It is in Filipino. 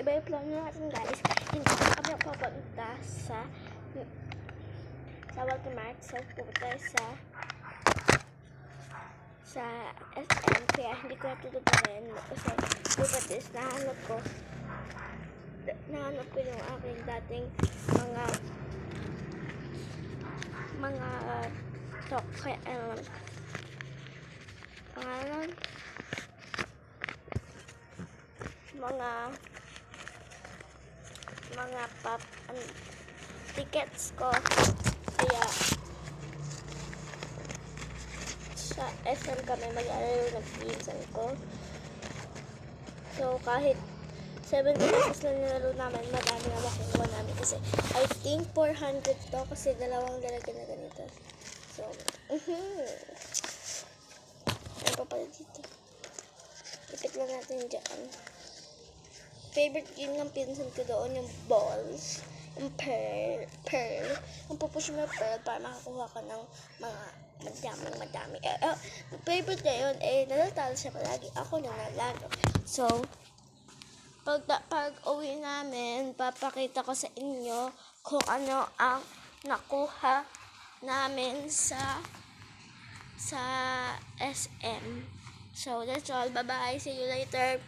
iba yung plano natin guys. Hindi na kami papunta sa sa Walter Mart. So, pupunta sa sa SM. Kaya hindi ko natutuparin kasi pupunta is nahanap ko nahanap ko yung aking dating mga mga uh, talk kaya um, pangalan mga mga pop ano, tickets ko kaya sa SM kami mag-alala ng pinsan ko so kahit 70 pesos na nilaro namin, madami na makukuha namin kasi I think 400 to kasi dalawang lalagyan na ganito. So, mhm. Ano pa pala dito? Ipit lang natin dyan. Favorite game ng pinsan ko doon yung balls. Yung pearl. Pearl. Yung pupush mo yung pearl para makakuha ka ng mga madaming madami. Eh, oh, favorite niya yun, eh, natatalo siya palagi. Ako na nalalo. So, pag, pag uwi namin, papakita ko sa inyo kung ano ang nakuha namin sa sa SM. So, that's all. Bye-bye. See you later.